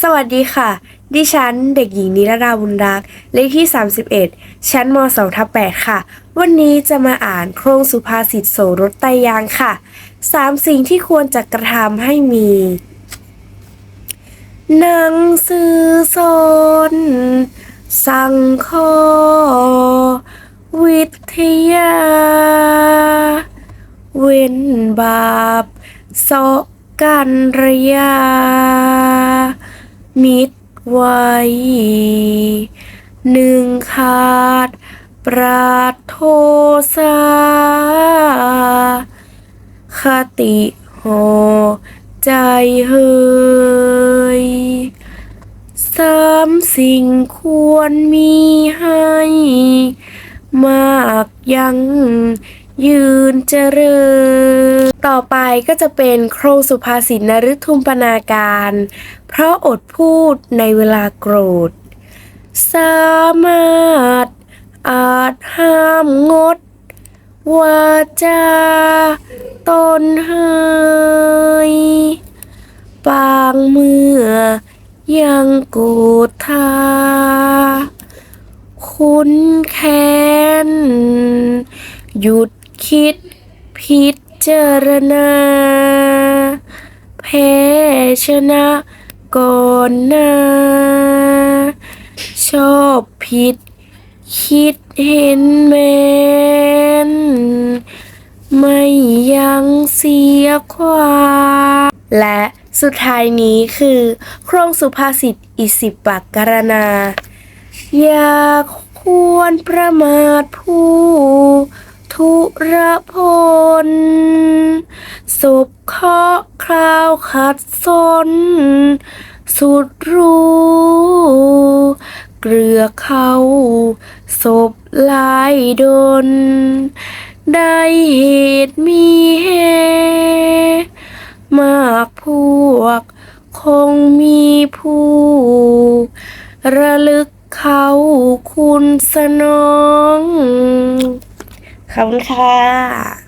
สวัสดีค่ะ ดิฉันเด็กหญิงนิรดาบุญรัก เลขที่ 31 ชั้นม2ทับ8ค่ะ วันนี้จะมาอ่านโครงสุภาษิตโสรถไตยางค่ะสามสิ่งที่ควรจะกระทำให้มีหนังสือสนสังควิทยา เว้นบาปเสาะกันระยา มิตรไว้หนึ่งขาด ปราดโทสาคติหอใจเฮยสามสิ่งควรมีให้ มากยัง ยืนเจริญ ต่อไปก็จะเป็นโครงสุภาษิตนฤทุมปนาการ เพราะอดพูดในเวลาโกรธ สามารถ อาจห้ามงดวาจาตนเฮยปางเมื่อ ยังโกรธาคุณแค้นหยุด คิด พิจารณา แพ้ชนะก่อนหน้า ชอบผิด คิดเห็นแมนไม่ยังเสียความและสุดท้ายนี้คือ โครงสุภาษิตอิสิปกรณา อย่าควรประมาทผู้ ทุรพลศพเคราะห์คราวขัดสน สุดรู้ เกลือเขาศพลายดน ได้เหตุมีแฮมากพวก คงมีผู้ ระลึกเขาคุณสนอง ขอบคุณค่ะ